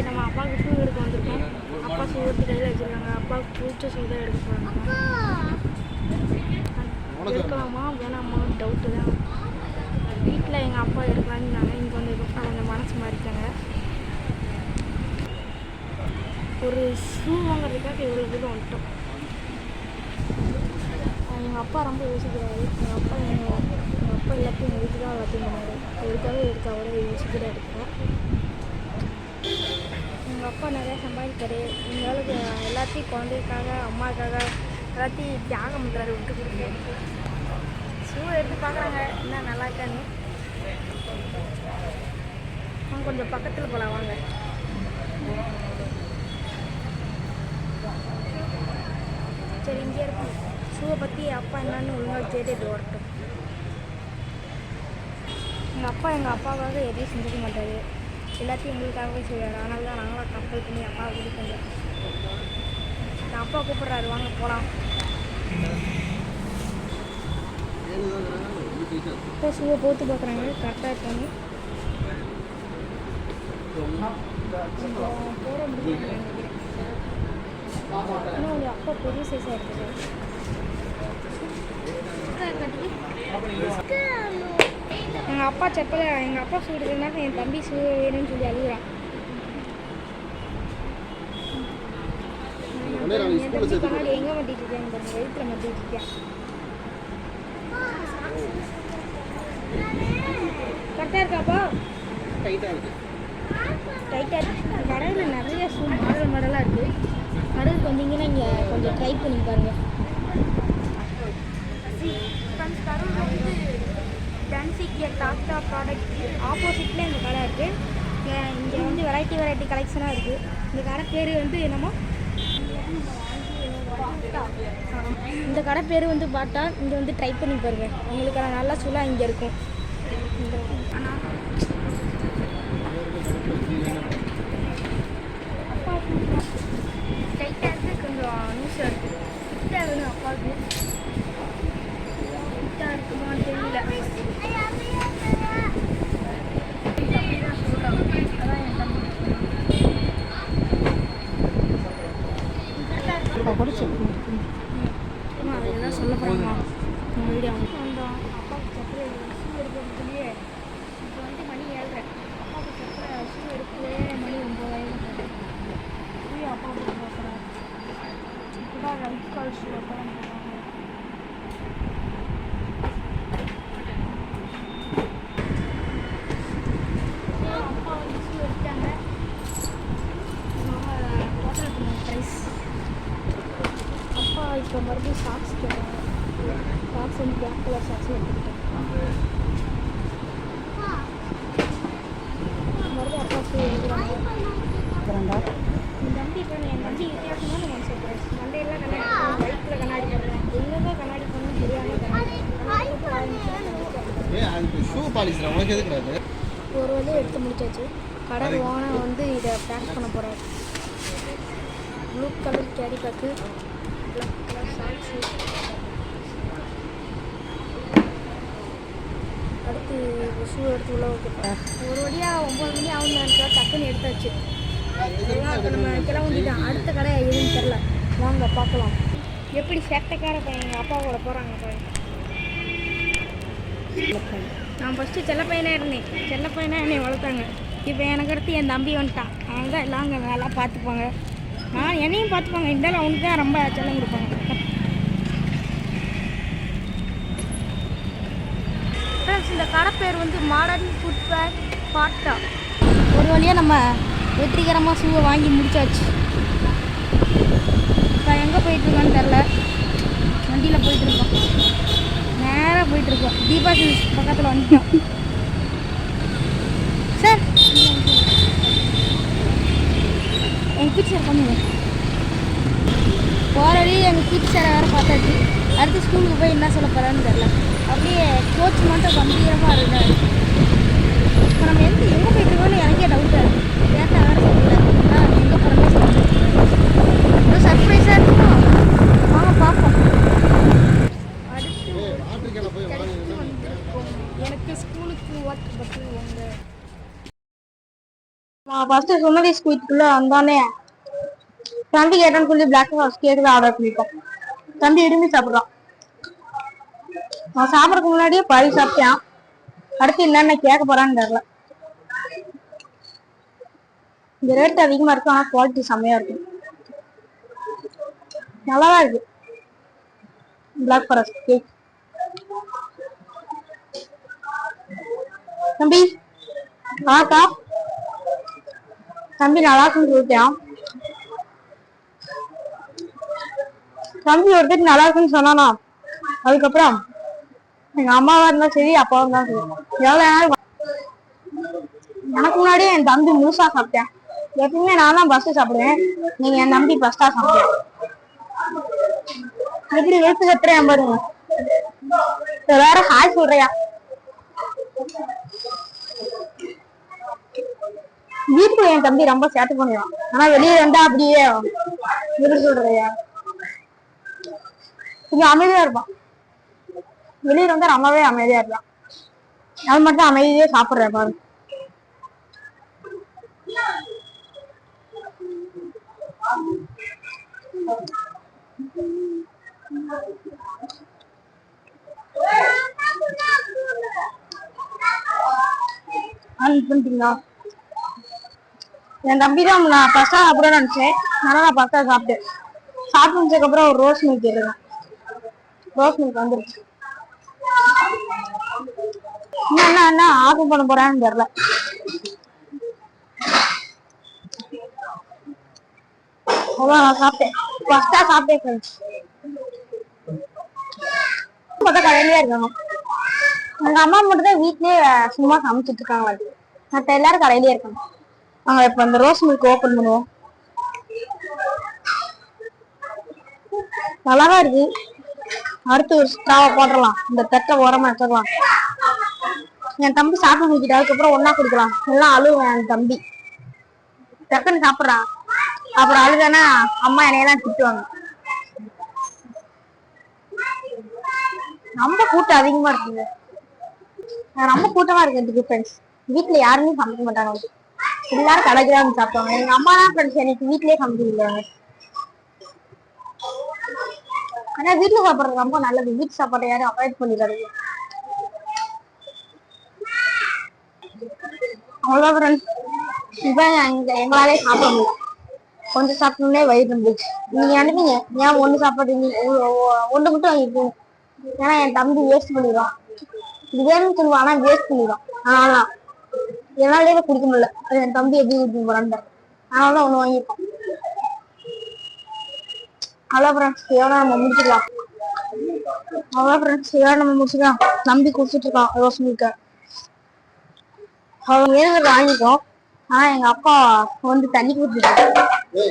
இன்றைக்கி நம்ம அப்பாவுக்கு ஷூ எடுக்க வந்திருக்கோம். அப்பா ஷூ எடுத்து கையில் வச்சுருக்காங்க. அப்பாவுக்கு பிடிச்ச ஷூ தான் எடுக்க போகிறாங்க எடுக்கலாமா? வேணாமா? டவுட்டு தான். வீட்டில் எங்கள் அப்பா எடுக்கலான்னு இங்கே வந்து கொஞ்சம் மனசு மாறிட்டாங்க. ஒரு ஷூ வாங்குறதுக்காக இவ்வளோ தூரம் வந்துட்டோம். எங்கள் அப்பா ரொம்ப யோசிக்கிறாரு. எங்கள் அப்பா எங்கள் எங்கள் அப்பா எல்லாத்தையும் எங்கள் வீட்டுக்கு தான் எல்லாத்தையும் பண்ணாரு எதுக்காக அவரே யோசிக்கிற எடுப்போம் எங்கள் அப்பா நிறையா சம்பாதிக்காரு எங்களுக்கு எல்லாத்தையும் குழந்தைக்காக அம்மாவுக்காக எல்லாத்தையும் தியாகம் பண்ணுறாரு விட்டு கொடுத்து. ஷூ எடுத்து பார்க்குறாங்க. என்ன நல்லா இருக்கான்னு. அவங்க கொஞ்சம் பக்கத்தில் போகலாம் வாங்க. சரி இங்கே இருக்கும் ஷூவை பற்றி அப்பா என்னன்னு ஒழுங்காக கேட்டுட்டு வரட்டும். எங்கள் அப்பா எங்கள் அப்பாவுக்காக எதையும் செஞ்சுக்க மாட்டார். எல்லாத்தையும் உங்களுக்காகவே செய்வார். அதனால தான் நாங்களும் கம்பல் பண்ணி அப்பாவை கூட்டிட்டு நான் அப்பா கூப்பிட்றாரு. வாங்க போகலாம் இப்போ ஷூவை போட்டு பார்க்குறாங்க கரெக்டாக இருக்காங்க போகிற முடியும் இன்னும் உங்கள் அப்பா பெரிய சைஸாக இருக்குது எங்கள் அப்பா செப்பலை எங்கள் அப்பா எடுக்கிறதுனால என் தம்பி ஷூ வேணும்னு சொல்லி அழுகுறான். என் தம்பி கண்ணாடி எங்கே மாட்டிட்டு இருக்கேன் பாருங்க வயிற்றுல மாட்டிட்டு இருக்கேன் கரெக்டாக இருக்காப்பா டைட்டாக இருக்குது டைட்டாக இருக்கு. கடையில் நிறைய ஷூ மாடல் மாடலாக இருக்குது கடைக்கு வந்தீங்கன்னா இங்கே கொஞ்சம் ட்ரை பண்ணி பாருங்க. ப்ராடக்ட் ஆப்போசிட்டில் இந்த கடை இருக்குது இங்கே வந்து வெரைட்டி வெரைட்டி கலெக்ஷனாக இருக்குது இந்த கடை பேர் வந்து என்னமோ? இந்த கடை பேர் வந்து பாட்டா இங்கே வந்து ட்ரை பண்ணி பாருங்க. உங்களுக்கான நல்ல சூழலாக இங்கே இருக்கும். அப்பா டைட்டாக இருக்குது கொஞ்சம் நியூஸாக இருக்குது ஃபிட்டாக வேணும் அப்பாவுக்கு ஃபிட்டாக இருக்குமான்னு தெரியல தம்பி தான் சொல்கிறான் அதான் என் தம்பி அம்மா அதை எதாவது சொல்ல போகிறோமா உங்கள் வீடியோ வந்தோம் அப்பாவுக்கு சக்கரை ஷூ எடுக்கிறதுக்குள்ளேயே இப்போ வந்து மணி ஏழ்ரை அப்பாவுக்கு சக்கரை ஷூ எடுக்கவே மணி ஒம்பதாயிரம் போய் அப்பா கிட்ட இப்போ தான் கால் ஷூ அப்போ தான் போகிறாங்க அப்பா வந்து ஷூ எடுத்தாங்க ஹோட்டல் ப்ரைஸ் அப்பா இப்போ மறுபடியும் சாக்ஸ் வந்து பிளாக் கலர் சாக்ஸ் எடுத்துக்கிட்டேன் மறுபடியும் அப்பா ஷூ எடுக்கிறாங்க என் தம்பி இப்போ என் தம்பி வித்தியாசமான மனுஷன் மண்டையெல்லாம் கண்ணாடி வயிற்றுல கண்ணாடி எங்கே கண்ணாடி பண்ணணும் தெரியாமல் கண்ணாடி கண்ணாடி ஷூ உனக்கு ஒரு வழியை எடுத்து முடிச்சாச்சு கடை ஓனர் வந்து இதை பேக் பண்ண போகிறார் blue colour carry bag black அடுத்து ஷூ எடுத்து உள்ள வைக்கப்போம் ஒரு வழியாக ஒம்பது மணி நினைச்சா டக்குன்னு எடுத்தாச்சு இப்போ நம்ம கிளம்பிட்டான் அடுத்த கடை எதுன்னு தெரில வாங்க பார்க்கலாம். எப்படி சேட்டைக்கார பையன் எங்கள் அப்பாவோட போகிறாங்க பையன் நான் ஃபஸ்ட்டு செல்ல பையனாக இருந்தேன். செல்ல பையனாக என்னை வளர்த்தாங்க. இப்போ எனக்கு அடுத்து என் தம்பி வந்துட்டான். அவங்க தான் எல்லாம் அங்கே நல்லா பார்த்துப்பாங்க. நான் என்னையும் பார்த்துப்பாங்க. இருந்தாலும் அவனுக்கு தான் ரொம்ப செல்லம் கொடுப்பாங்க. இந்த கடை பேர் வந்து மாடர்ன் ஃபுட் பேக் பாட்டா. ஒரு வழியாக நம்ம வெற்றிகரமாக ஷூவை வாங்கி முடிச்சாச்சு. இப்போ எங்கே போயிட்டுருக்கோன்னு தெரில வண்டியில் போயிட்டுருக்கோம் நேராக போயிட்டுருக்கோம் தீபா சில்ஸ் பக்கத்தில் வந்துட்டோம் சார் எங்கள் டீச்சர் பண்ணுங்க. போகிற வழி எங்கள் டீச்சரை வேறு பார்த்தாச்சு. அடுத்து ஸ்கூலுக்கு போய் என்ன சொல்ல போகிறான்னு தெரில அப்படியே கோச் மட்டும் கம்பீரமாக இருந்தார். இப்போ நம்ம எந்த எங்கே போயிட்டுருக்கோன்னு எனக்கே டவுட்டாக இருக்குது கேட்டால் வேறு சொல்லல நான் எங்கே போகிறோமே சொல்லல சர்ப்ரைஸாக இருக்குமோ? வாங்க பார்ப்போம். எனக்கு ஸ்கூலுக்கு வாட்டர் பாட்டில் வாங்க நான் ஃபர்ஸ்ட் சுமதி ஸ்வீட்டுக்குள்ள வந்தோடனே தம்பி கேட்டான்னு சொல்லி பிளாக் ஃபாரஸ்ட் கேக்கு ஆர்டர் பண்ணிருக்கோம். தம்பி விரும்பி சாப்பிட்றான். நான் சாப்பிடுறதுக்கு முன்னாடியே பாதி சாப்பிட்டான். அடுத்து என்னென்ன கேட்க போறான்னு தெரியல. இந்த ரேட் அதிகமா இருக்கும் ஆனா குவாலிட்டி செம்மையா இருக்கும் நல்லாதான் இருக்கு. பிளாக் ஃபாரஸ்ட் கேக் தம்பி ஆக்கா தம்பி நல்லா இருக்குன்னு சொல்லிட்டான். தம்பி ஒருத்தர் நல்லா இருக்குன்னு சொன்னானா? அதுக்கப்புறம் எங்க அம்மாவா இருந்தா சரி அப்பாவா இருந்தா சரி. எவ்வளவு நேரம் எனக்கு முன்னாடியே என் தம்பி முழுசா சாப்பிட்டேன். எப்பவுமே நான் தான் ஃபர்ஸ்ட் சாப்பிடுவேன். நீங்க என் தம்பி ஃபர்ஸ்டா சாப்பிடுவேன் எப்படி வெளுத்து கட்டுறேன் பாருங்க. வேற ஹாய் சொல்றியா? வீட்டுல என் தம்பி ரொம்ப சேட்டை பண்ணுவான். ஆனா வெளியே வந்தா அப்படியே எப்படி சொல்றியா? கொஞ்சம் அமைதியா இருப்பான். வெளியில வந்து ரொம்பவே அமைதியா இருக்கலாம். அது மட்டும் அமைதியே சாப்பிடுற பாரு பண்ணிட்டீங்களா? என் தம்பி தான் நான் ஃபர்ஸ்டா சாப்பிட நினைச்சேன். ஆனா நான் ஃபர்ஸ்டா சாப்பிட்டேன். சாப்பிட்டு முடிச்சதுக்கப்புறம் ஒரு ரோஸ் மில்க் இருக்கேன் ரோஸ் மில்க் வந்துருச்சு. என்ன என்ன ஆர்டர் பண்ண போறான்னு தெரியல. அவ்வளோ நான் சாப்பிட்டேன். ஃபர்ஸ்டா சாப்பிட்டேன் ஃப்ரெண்ட்ஸ் பார்த்தா கடையிலே இருக்காங்க. எங்க அம்மா மட்டும் தான் வீட்லயே சும்மா சமைச்சிட்டு இருக்காங்க. மத்த எல்லாரும் கடையிலேயே இருக்காங்க. நாங்க இப்ப அந்த ரோஸ் மில்க் ஓபன் பண்ணுவோம். நல்லாதான் இருக்கு. அடுத்து ஒரு ஸ்ட்ராவை போட்டுடலாம். இந்த தட்டை ஓரமா வச்சிடலாம் என் தம்பி சாப்பிட்டு முடிக்கிட்டு அதுக்கப்புறம் ஒன்னா குடிக்கலாம். எல்லாம் அழுவேன் என் தம்பி. டக்குன்னு சாப்பிடுறான் அப்புறம் அழுதானா அம்மா என்னையெல்லாம் திட்டுவாங்க. ரொம்ப கூட்டம் அதிகமா இருக்குங்க. நான் ரொம்ப கூட்டமா இருக்கு எனக்கு ஃப்ரெண்ட்ஸ் வீட்டுல யாருமே சமைக்க மாட்டாங்க. எல்லாரும் கடைக்கு தான் சாப்பிடுவாங்க. எங்க அம்மா தான் ஃப்ரெண்ட்ஸ் எனக்கு வீட்லயே சமைக்க ஆனா வீட்டுல சாப்பிடுறது ரொம்ப நல்லது. வீட்டு சாப்பாட்டை யாரும் அவாய்ட் பண்ணிடுறாங்க அவ்வளவுதான் ஃப்ரெண்ட்ஸ் இப்போ எங்க எங்களாலே சாப்பிட முடியல. கொஞ்சம் சாப்பிட்டோம்னே வயிறு இருந்துச்சு. நீங்க அனுப்பிங்க. ஏன் ஒன்று சாப்பாடு நீ மட்டும் வாங்கிருக்கீங்க ஏன்னா என் தம்பி வேஸ்ட் பண்ணிடுவான். இது வேணும்னு சொல்லுவான் ஆனா வேஸ்ட் பண்ணிடுவான். அதனால என்னாலே குடிக்க முடியல. அது என் தம்பி எப்படி குடிக்க போறான்னு அதனால தான் ஒண்ணு வாங்கியிருக்கோம் அவ்வளோ ஃப்ரெண்ட்ஸ் இதோட நம்ம முடிச்சுக்கலாம். அவ்வளோ ஃப்ரெண்ட்ஸ் இதோட நம்ம முடிச்சுக்கலாம். தம்பி குடிச்சிட்டு இருக்கான் ரோஸ் மில்க அவங்க வேணுங்கிறத வாங்கிட்டோம் ஆனா எங்க அப்பா வந்து தண்ணி குடிச்சிட்டு